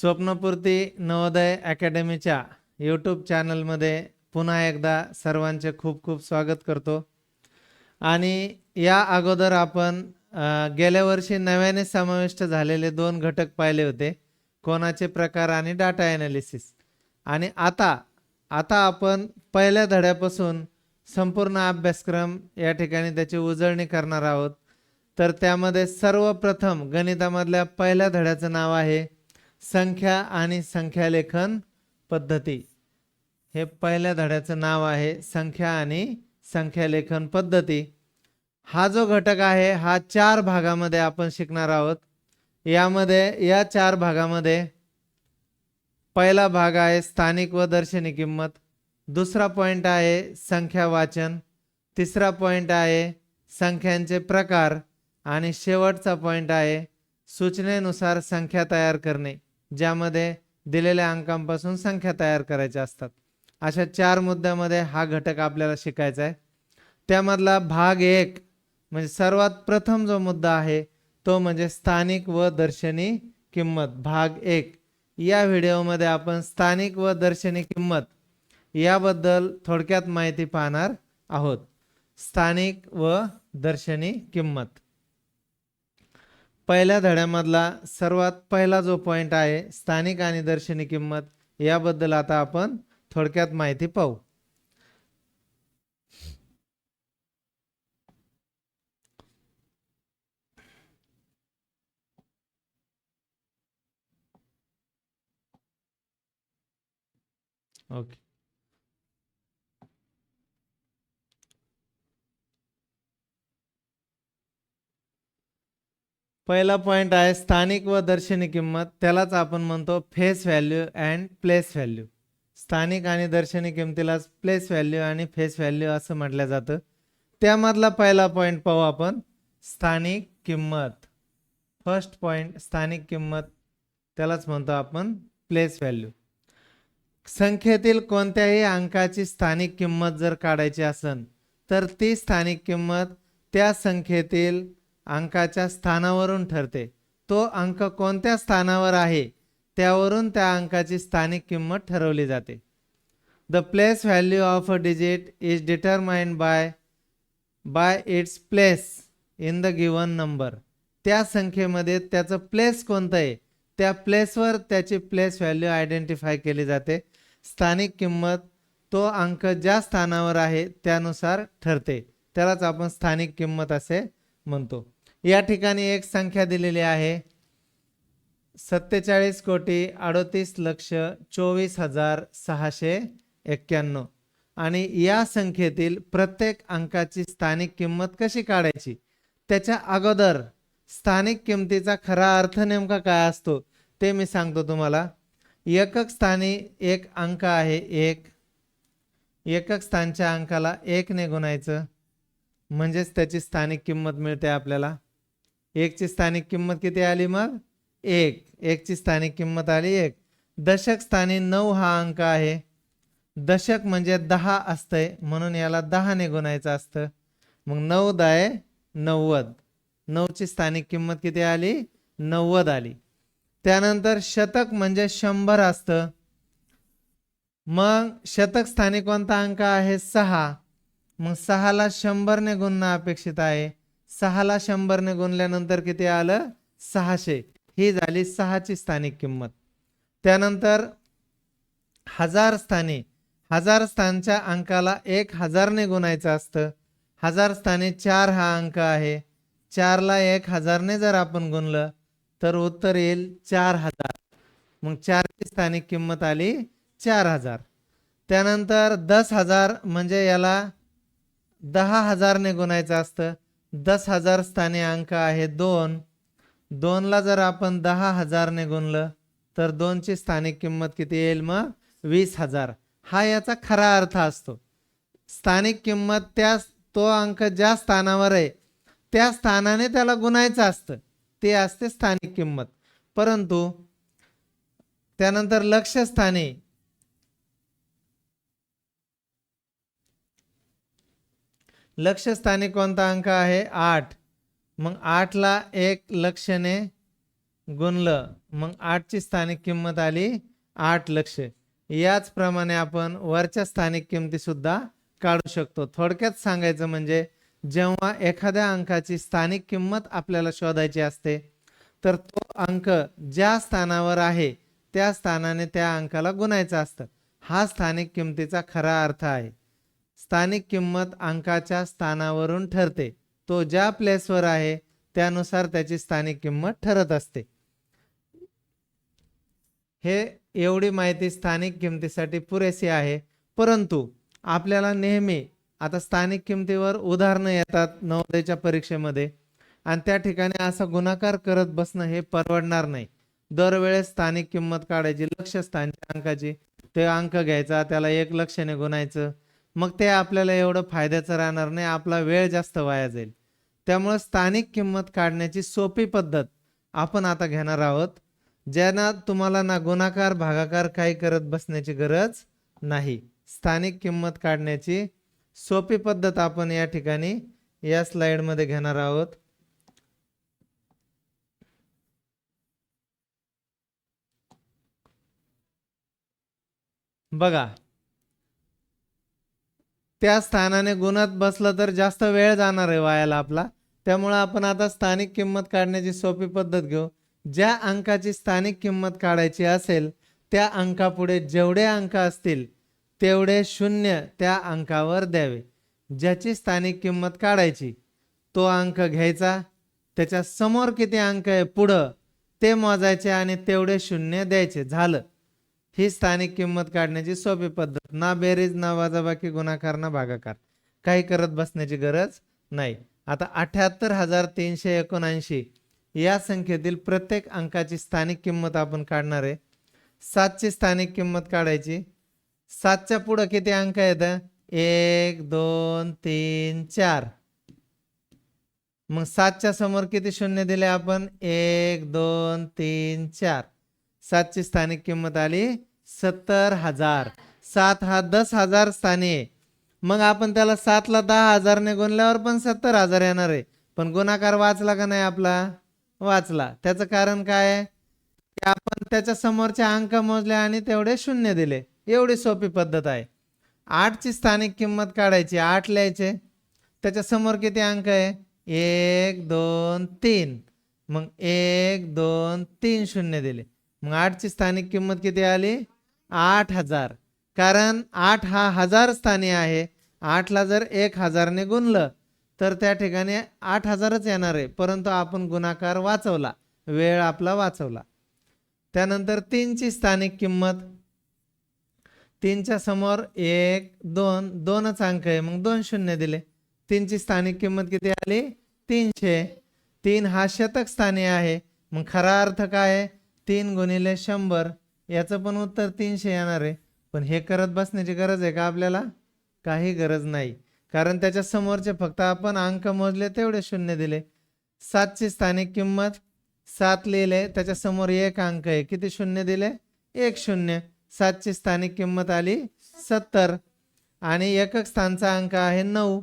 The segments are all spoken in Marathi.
स्वप्नपूर्ती नवोदय अकॅडमीच्या यूट्यूब चॅनलमध्ये पुन्हा एकदा सर्वांचे खूप खूप स्वागत करतो. आणि या अगोदर आपण गेल्या वर्षी नव्याने समाविष्ट झालेले दोन घटक पाहिले होते कोणाचे प्रकार आणि डाटा ॲनालिसिस आणि आता आता आपण पहिल्या धड्यापासून संपूर्ण अभ्यासक्रम या ठिकाणी त्याची उजळणी करणार आहोत. तर त्यामध्ये सर्वप्रथम गणितामधल्या पहिल्या धड्याचं नाव आहे संख्या आणि संख्यालेखन पद्धती. हे पहिल्या धड्याचं नाव आहे संख्या आणि संख्यालेखन पद्धती. हा जो घटक आहे हा चार भागामध्ये आपण शिकणार आहोत. यामध्ये या चार भागामध्ये पहिला भाग आहे स्थानिक व दर्शनी किंमत. दुसरा पॉईंट आहे संख्या वाचन. तिसरा पॉईंट आहे संख्यांचे प्रकार. आणि शेवटचा पॉईंट आहे सूचनेनुसार संख्या तयार करणे. ज्यामध्ये दिलेल्या अंकांपासून संख्या तयार करायच्या असतात. अशा चार मुद्द्यामध्ये हा घटक आपल्याला शिकायचा आहे. त्यामधला भाग एक म्हणजे सर्वात प्रथम जो मुद्दा आहे तो म्हणजे स्थानिक व दर्शनी किंमत. भाग एक. या व्हिडिओमध्ये आपण स्थानिक व दर्शनी किंमत याबद्दल थोडक्यात माहिती पाहणार आहोत. स्थानिक व दर्शनी किंमत. पहिल्या धड्यामधला सर्वात पहिला जो पॉईंट आहे स्थानिक आणि दर्शनी किंमत याबद्दल आता आपण थोडक्यात माहिती पाहू. ओके पहिला पॉईंट आहे स्थानिक व दर्शनी किंमत. त्यालाच आपण म्हणतो face value and place value स्थानिक आणि दर्शनी किंमतीलाच प्लेस व्हॅल्यू आणि फेस व्हॅल्यू असं म्हटलं जातं. त्यामधला पहिला पॉईंट पाहू आपण. स्थानिक किंमत. फर्स्ट पॉईंट स्थानिक किंमत. त्यालाच म्हणतो आपण प्लेस व्हॅल्यू संख्येतील कोणत्याही अंकाची स्थानिक किंमत जर काढायची असेल तर ती स्थानिक किंमत त्या संख्येतील अंकाच्या स्थानावरून ठरते. तो अंक कोणत्या स्थानावर आहे? त्यावरून त्या अंकाची स्थानिक किंमत ठरवली जाते. The place value of a digit is determined by by its place in the given number त्या संख्येमध्ये त्याचं प्लेस कोणतं आहे? त्या प्लेसवर त्याची प्लेस व्हॅल्यू आयडेंटिफाय केली जाते. स्थानिक किंमत तो अंक ज्या स्थानावर आहे त्यानुसार ठरते. त्यालाच आपण स्थानिक किंमत असे म्हणतो. या ठिकाणी एक संख्या दिलेली आहे. सत्तेचाळीस कोटी अडतीस लक्ष चोवीस हजार सहाशे एक्क्याण्णव. आणि या संख्येतील प्रत्येक अंकाची स्थानिक किंमत कशी काढायची? त्याच्या अगोदर स्थानिक किंमतीचा खरा अर्थ नेमका काय असतो ते मी सांगतो तुम्हाला. एकक स्थानी एक अंक आहे एक. एकक स्थानच्या अंकाला एकने गुणायचं. म्हणजेच त्याची स्थानिक किंमत मिळते आपल्याला. एकची स्थानिक किंमत किती आली मग? एक. एकची स्थानिक किंमत आली एक. दशक स्थानी नऊ हा अंक आहे. दशक म्हणजे दहा असतंय म्हणून याला दहाने गुणायचं असतं. मग नऊ दाय नव्वद. नऊची स्थानिक किंमत किती आली? नव्वद आली. त्यानंतर शतक म्हणजे शंभर असतं. मग शतक स्थानी कोणता अंक आहे? सहा. मग सहाला शंभरने गुणणं अपेक्षित आहे. सहाला शंभरने गुणल्यानंतर किती आलं? सहाशे. ही झाली सहाची स्थानिक किंमत. त्यानंतर हजार स्थानी हजार स्थानच्या अंकाला एक हजारने गुणायचं असतं. हजार स्थानी चार हा अंक आहे. चारला एक हजारने जर आपण गुणलं तर उत्तर येईल चार हजार. मग चारची स्थानिक किंमत आली चार हजार. त्यानंतर दस हजार म्हणजे याला दहा हजारने गुणायचं असतं. दस हजार स्थाने अंक आहे दोन. दोनला जर आपण दहा हजारने गुणलं तर दोनची स्थानिक किंमत किती येईल मग? वीस हजार. हा याचा खरा अर्थ असतो. स्थानिक किंमत त्या तो अंक ज्या स्थानावर आहे त्या स्थानाने त्याला गुणायचं असतं. ते असते स्थानिक किंमत. परंतु त्यानंतर लक्षस्थानी लक्षस्थानी कोणता अंक आहे? आठ. मग आठला एक लक्षने गुणलं. मग आठची स्थानिक किंमत आली आठ लक्ष. याचप्रमाणे आपण वरच्या स्थानिक किमतीसुद्धा काढू शकतो. थोडक्यात सांगायचं म्हणजे जेव्हा एखाद्या अंकाची स्थानिक किंमत आपल्याला शोधायची असते तर तो अंक ज्या स्थानावर आहे त्या स्थानाने त्या अंकाला गुणायचं असतं. हा स्थानिक किमतीचा खरा अर्थ आहे. स्थानिक किंमत अंकाच्या स्थानावरून ठरते. तो ज्या प्लेसवर आहे त्यानुसार त्याची स्थानिक किंमत ठरत असते. हे एवढी माहिती स्थानिक किमतीसाठी पुरेशी आहे. परंतु आपल्याला नेहमी आता स्थानिक किमतीवर उदाहरणं येतात नवोदयच्या परीक्षेमध्ये. आणि त्या ठिकाणी असा गुणाकार करत बसणं हे परवडणार नाही. दरवेळेस स्थानिक किंमत काढायची लक्ष स्थानिक अंकाची. ते अंक घ्यायचा त्याला एक लक्षाने गुणायचं. मग ते आपल्याला एवढं फायद्याचं राहणार नाही आपला वेळ जास्त वाया जाईल. त्यामुळं स्थानिक किंमत काढण्याची सोपी पद्धत आपण आता घेणार आहोत ज्यांना तुम्हाला ना गुणाकार भागाकार काही करत बसण्याची गरज नाही. स्थानिक किंमत काढण्याची सोपी पद्धत आपण या ठिकाणी या स्लाइडमध्ये घेणार आहोत. बघा त्या स्थानाने गुणत बसलं तर जास्त वेळ जाणार आहे वायाला आपला. त्यामुळं आपण आता स्थानिक किंमत काढण्याची सोपी पद्धत घेऊ. ज्या अंकाची स्थानिक किंमत काढायची असेल त्या अंकापुढे जेवढे अंक असतील तेवढे शून्य त्या अंकावर द्यावे. ज्याची स्थानिक किंमत काढायची तो अंक घ्यायचा. त्याच्यासमोर किती अंक आहे पुढं ते मोजायचे आणि तेवढे शून्य द्यायचे. झालं. ही स्थानिक किंमत काढण्याची सोपी पद्धत. ना बेरीज ना वजाबाकी गुणाकार ना भागाकार. काही करत बसण्याची गरज नाही. आता अठ्याहत्तर हजार तीनशे एकोणऐंशी या संख्येतील प्रत्येक अंकाची स्थानिक किंमत आपण काढणार आहे. सातची स्थानिक किंमत काढायची. सातच्या पुढं किती अंक आहेत? एक दोन तीन चार. मग सातच्या समोर किती शून्य दिले आपण? एक दोन तीन चार. सातची स्थानिक किंमत आली सत्तर हजार. सात हा दस हजार स्थाने मग आपण त्याला सातला दहा हजारने गुणल्यावर पण सत्तर हजार येणार आहे. पण गुणाकार वाचला का नाही आपला? वाचला. त्याचं कारण काय? आहे की आपण त्याच्या समोरचे अंक मोजले आणि तेवढे शून्य दिले. एवढी सोपी पद्धत आहे. आठची स्थानिक किंमत काढायची. आठ लिहायचे. त्याच्यासमोर किती अंक आहे? एक दोन तीन. मग एक दोन तीन शून्य दिले. मग आठची स्थानिक किंमत किती आली? आठ हजार. कारण आठ हा हजार स्थानी आहे. आठला जर एक हजारने गुणलं तर त्या ठिकाणी आठ हजारच येणार आहे. परंतु आपण गुणाकार वाचवला. वेळ आपला वाचवला. त्यानंतर तीनची स्थानिक किंमत. तीनच्या समोर एक दोन दोनच अंक आहे. मग दोन शून्य दिले. तीनची स्थानिक किंमत किती आली? तीनशे. तीन हा शतक स्थानी आहे. मग खरा अर्थ काय आहे? तीन गुणिले शंभर याचं पण उत्तर तीनशे येणार आहे. पण हे करत बसण्याची गरज आहे का आपल्याला? काही गरज नाही. कारण त्याच्या समोरचे फक्त आपण अंक मोजले तेवढे शून्य दिले. सातची स्थानिक किंमत सात लिहिले त्याच्यासमोर एक अंक आहे. किती शून्य दिले? एक शून्य. सातची स्थानिक किंमत आली सत्तर. आणि एकक स्थानचा अंक आहे नऊ.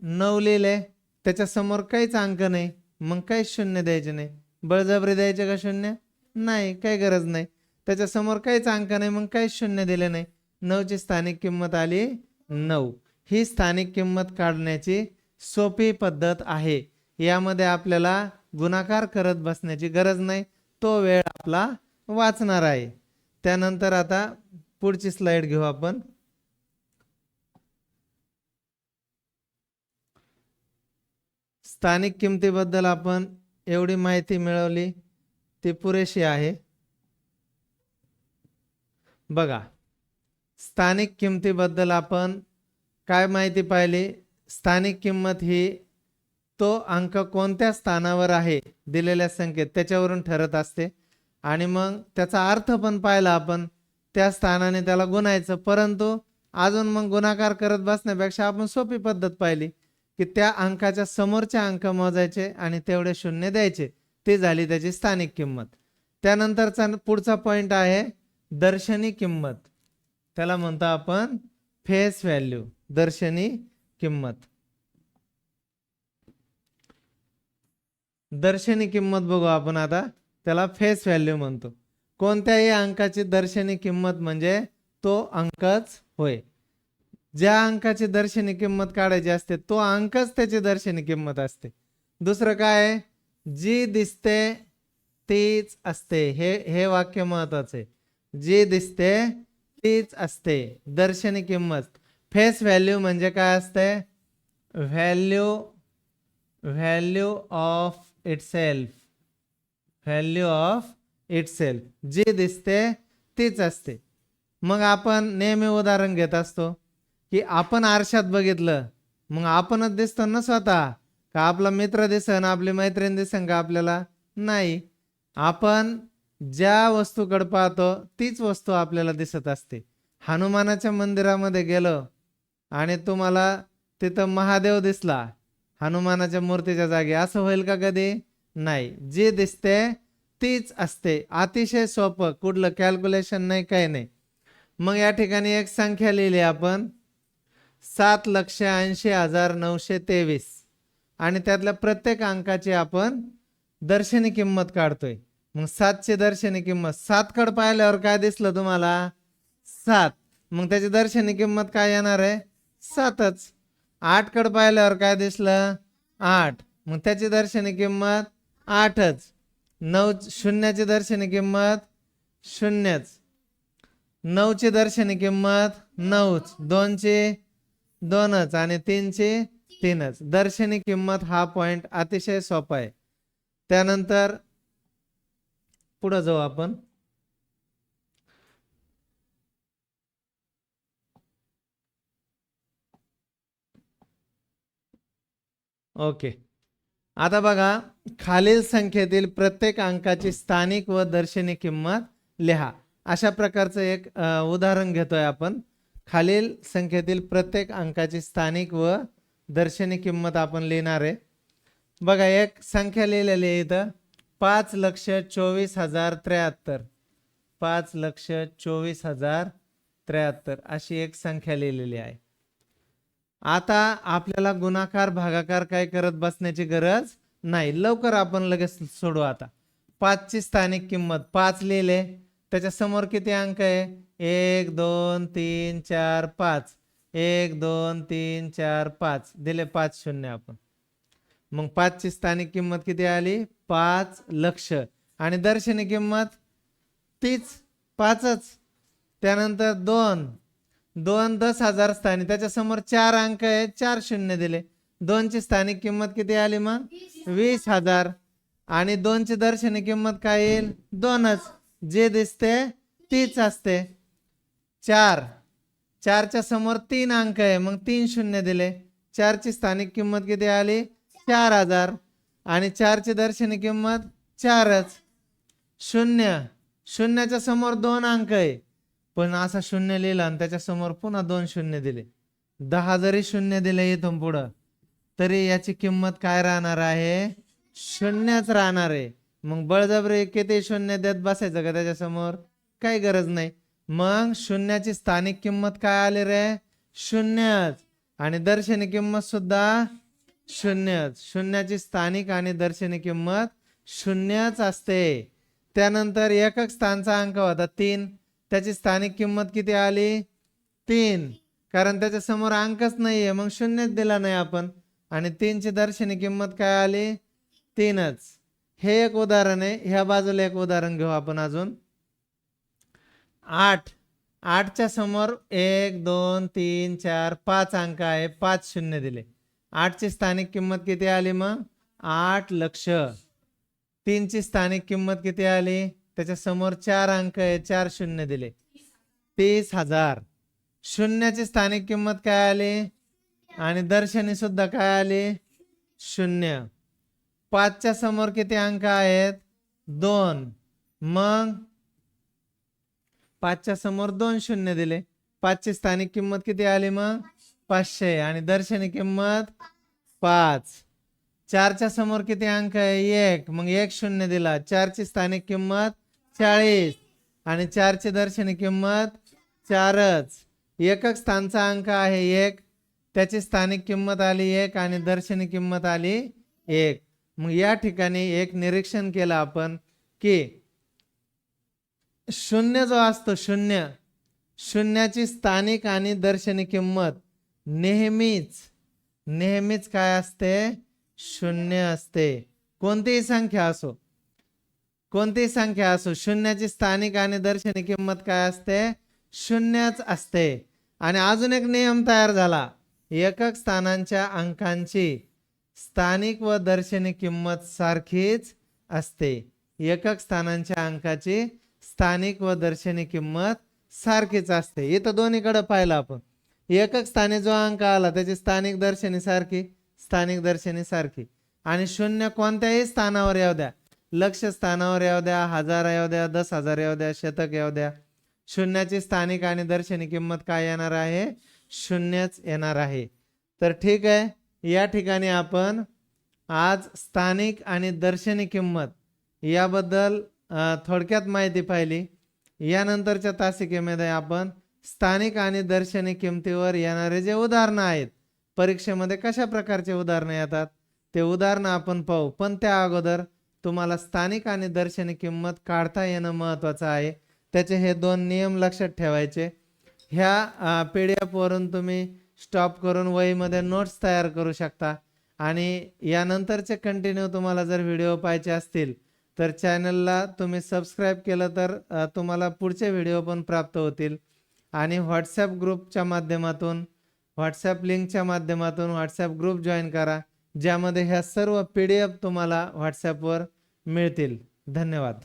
नऊ लिहिले त्याच्यासमोर काहीच अंक नाही. मग काहीच शून्य द्यायचे नाही. बळजबरी द्यायचे का शून्य? नाही काही गरज नाही. त्याच्यासमोर काहीच अंक नाही मग काहीच शून्य दिले नाही. नऊची स्थानिक किंमत आली नऊ. ही स्थानिक किंमत काढण्याची सोपी पद्धत आहे. यामध्ये आपल्याला गुणाकार करत बसण्याची गरज नाही. तो वेळ आपला वाचणार आहे. त्यानंतर आता पुढची स्लाइड घेऊ आपण. स्थानिक किमतीबद्दल आपण एवढी माहिती मिळवली. ती पुरेशी आहे. बघा स्थानिक किमतीबद्दल आपण काय माहिती पाहिली? स्थानिक किंमत ही तो अंक कोणत्या स्थानावर आहे? दिलेल्या संख्येत त्याच्यावरून ठरत असते. आणि मग त्याचा अर्थ पण पाहिला आपण. त्या स्थानाने त्याला गुणायचं. परंतु अजून मग गुणाकार करत बसण्यापेक्षा आपण सोपी पद्धत पाहिली की त्या अंकाच्या समोरचे अंक मोजायचे आणि तेवढे शून्य द्यायचे. ती झाली त्याची स्थानिक किंमत. त्यानंतरचा पुढचा पॉईंट आहे दर्शनी किंमत. त्याला म्हणतो आपण फेस व्हॅल्यू दर्शनी किंमत. दर्शनी किंमत बघू आपण आता. त्याला फेस व्हॅल्यू म्हणतो. कोणत्याही अंकाची दर्शनी किंमत म्हणजे तो अंकच होय. ज्या अंकाची दर्शनी किंमत काढायची असते तो अंकच त्याची दर्शनी किंमत असते. दुसरं काय आहे? जी दिसते तीच असते. हे हे वाक्य महत्त्वाचे जी दिसते तीच असते. दर्शनी किंमत. फेस व्हॅल्यू म्हणजे काय असते? Value value of itself. Value of itself. जी दिसते तीच असते. मग आपण नेहमी उदाहरण घेत असतो की आपण आरशात बघितलं. मग आपणच दिसतो ना स्वतः? का आपला मित्र दिसन आपली मैत्रीण दिसन का आपल्याला? नाही. आपण ज्या वस्तूकडे पाहतो तीच वस्तू आपल्याला दिसत असते. हनुमानाच्या मंदिरामध्ये गेलो आणि तुम्हाला तिथं महादेव दिसला. हनुमानाच्या मूर्तीच्या जागी. असं होईल का कधी? नाही. जे दिसते तीच असते. अतिशय सोपं. कुठलं कॅल्क्युलेशन नाही काही नाही. मग या ठिकाणी एक संख्या लिहिली आपण. सात लक्ष ऐंशी हजार नऊशे तेवीस. आणि त्यातल्या प्रत्येक अंकाची आपण दर्शनी किंमत काढतोय. मग सातची दर्शनी किंमत सात कड पाहिल्यावर काय दिसलं तुम्हाला? सात. मग त्याची दर्शनी किंमत काय येणार आहे? सातच. आठ कड पाहिल्यावर काय दिसलं? आठ. मग त्याची दर्शनी किंमत आठच. नऊ शून्याची दर्शनी किंमत शून्यच. नऊची दर्शनी किंमत नऊच. दोनची दोनच आणि तीनची तीनच. दर्शनी किंमत हा पॉइंट अतिशय सोपा आहे. त्यानंतर पुढे जाऊ आपण. ओके. आता बघा खालील संख्येतील प्रत्येक अंकाची स्थानिक व दर्शनी किंमत लिहा. अशा प्रकारचं एक उदाहरण घेतोय आपण. खालील संख्येतील प्रत्येक अंकाची स्थानिक व दर्शनी किंमत आपण लिहिणार आहे. बघा एक संख्या लिहिलेली आहे इथं. पाच लक्ष चोवीस हजार त्र्याहत्तर. पाच लक्ष चोवीस हजार त्र्याहत्तर. अशी एक संख्या लिहिलेली आहे. आता आपल्याला गुणाकार भागाकार काय करत बसण्याची गरज नाही. लवकर आपण लगेच सोडू आता. पाचची स्थानिक किंमत पाच लिहिले. त्याच्यासमोर किती अंक आहे? एक दोन तीन चार पाच. एक दोन तीन चार पाच. दिले पाच शून्य आपण. मग पाचची स्थानिक किंमत किती आली? पाच लक्ष. आणि दर्शनी किंमत? तीच. पाचच. त्यानंतर दोन. दोन दस हजार स्थानिक. त्याच्यासमोर चार अंक आहे चार शून्य दिले. दोनची स्थानिक किंमत किती आली मग? वीस हजार. आणि दोनची दर्शनी किंमत काय येईल? दोनच. जे दिसते तीच असते. चार. चारच्या समोर तीन अंक आहे. मग तीन शून्य दिले. चारची स्थानिक किंमत किती आली? चार हजार. आणि चारची दर्शनी किंमत चारच. शून्य. शून्याच्या समोर दोन अंक आहे. पण असा शून्य लिहिला आणि त्याच्यासमोर पुन्हा दोन शून्य दिले. दहा जरी शून्य दिले इथून पुढं तरी याची किंमत काय राहणार आहे? शून्यच राहणार आहे. मग बळजबरी किती शून्य देत बसायचं का त्याच्यासमोर काही गरज नाही. मग शून्याची स्थानिक किंमत काय आली रे? शून्यच. आणि दर्शनी किंमत सुद्धा शून्यच. शून्याची स्थानिक आणि दर्शनी किंमत शून्यच असते. त्यानंतर एकक स्थानचा अंक होता तीन. त्याची स्थानिक किंमत किती आली? तीन. कारण त्याच्यासमोर अंकच नाहीये मग शून्यच दिला नाही आपण. आणि तीनची दर्शनी किंमत काय आली? तीनच. हे एक उदाहरण आहे. ह्या बाजूला एक उदाहरण घेऊ आपण अजून. आठ. आठच्या समोर एक दोन तीन चार पाच अंक आहे. पाच शून्य दिले. आठची स्थानिक किंमत किती आली मग? आठ लक्ष. तीनची स्थानिक किंमत किती आली? त्याच्यासमोर चार अंक आहे. चार शून्य दिले. तीस हजार. शून्याची स्थानिक किंमत काय आली? आणि दर्शनी सुद्धा काय आली? शून्य. पाचच्या समोर किती अंक आहेत? दोन. मग? पाचच्या समोर दोन शून्य दिले. पाचची स्थानिक किंमत किती आली मग? पाचशे. आणि दर्शनी किंमत पाच. चारच्या समोर किती अंक आहे? एक. मग एक शून्य दिला. चारची स्थानिक किंमत चाळीस. आणि चारची दर्शनी किंमत चारच. एकच स्थानचा अंक आहे एक. त्याची स्थानिक किंमत आली एक आणि दर्शनी किंमत आली एक. मग या ठिकाणी एक निरीक्षण केलं आपण की शून्य जो असतो शून्य. शून्याची स्थानिक आणि दर्शनी किंमत नेहमीच नेहमीच काय असते? शून्य असते. कोणतीही संख्या असो कोणतीही संख्या असो शून्याची स्थानिक आणि दर्शनी किंमत काय असते? शून्यच असते. आणि अजून एक नियम तयार झाला. एकक स्थानांच्या अंकांची स्थानिक व दर्शनी किंमत सारखीच असते. एकक स्थानांच्या अंकाची स्थानिक व दर्शनी किंमत सारखीच असते. इथं दोन्हीकडे पाहिलं आपण. एकक स्थानी जो अंक आला त्याची स्थानिक दर्शनी सारखी स्थानिक दर्शनी सारखी. आणि शून्य कोणत्याही स्थानावर येऊ द्या. लक्ष स्थानावर येऊ द्या हजार येऊ द्या दस हजार येऊ द्या शतक येऊ द्या. शून्याची स्थानिक आणि दर्शनी किंमत काय येणार आहे? शून्यच येणार आहे. तर ठीक आहे या ठिकाणी आपण आज स्थानिक आणि दर्शनी किंमत याबद्दल थोडक्यात माहिती पाहिली. यानंतरच्या तासिकेमध्ये आपण स्थानिक आणि दर्शनी किमतीवर येणारे जे उदाहरणं आहेत परीक्षेमध्ये कशा प्रकारचे उदाहरणं येतात? ते उदाहरणं आपण पाहू. पण त्या अगोदर तुम्हाला स्थानिक आणि दर्शनी किंमत काढता येणं महत्त्वाचं आहे. त्याचे हे दोन नियम लक्षात ठेवायचे. ह्या पी डी एफवरून तुम्ही स्टॉप करून वहीमध्ये नोट्स तयार करू शकता. आणि यानंतरचे कंटिन्यू तुम्हाला जर व्हिडिओ पाहायचे असतील तर चॅनलला तुम्ही सबस्क्राईब केलं तर तुम्हाला पुढचे व्हिडिओ पण प्राप्त होतील. आणि व्हॉट्सॲप ग्रुपच्या माध्यमातून व्हॉट्सॲप लिंकच्या माध्यमातून व्हॉट्सॲप ग्रुप जॉईन करा ज्यामध्ये ह्या सर्व पी डी एफ तुम्हाला व्हॉट्सॲपवर मिळतील. धन्यवाद.